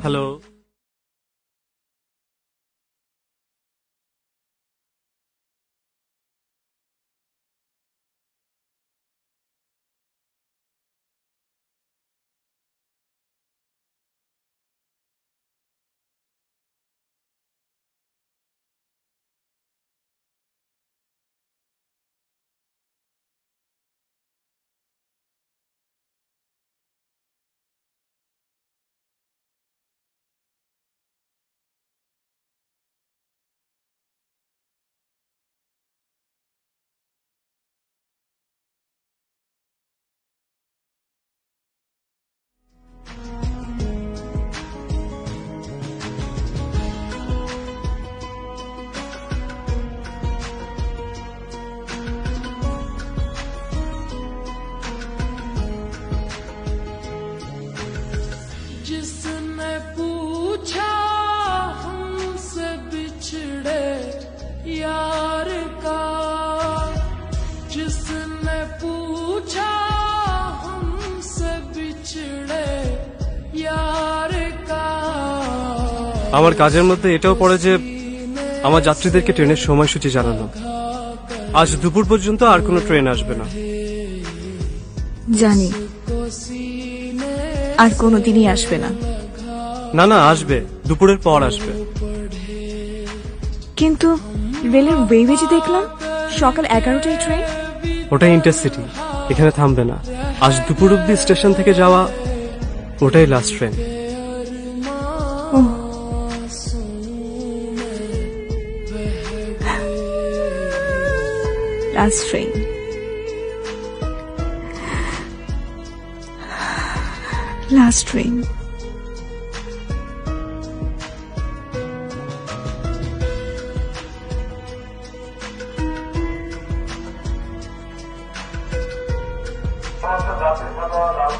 Hello यार का जिसने पूछा हमसे बिछड़े यार का আমার কাজের মধ্যে এটাও পড়ে যে আমার যাত্রীদেরকে ট্রেনের সময়সূচি জানানো আজ দুপুর পর্যন্ত আর কোনো ট্রেন আসবে না জানি আর কোনোদিনই আসবে না না না আসবে দুপুরের পর আসবে কিন্তু রেলের ওয়েবেজে দেখলাম? সকাল এগারোটায় ট্রেন ওটাই ইন্টারসিটি এখানে থামবে না। আজ দুপুর অব্দি স্টেশন থেকে যাওয়া ওটাই last train last train last train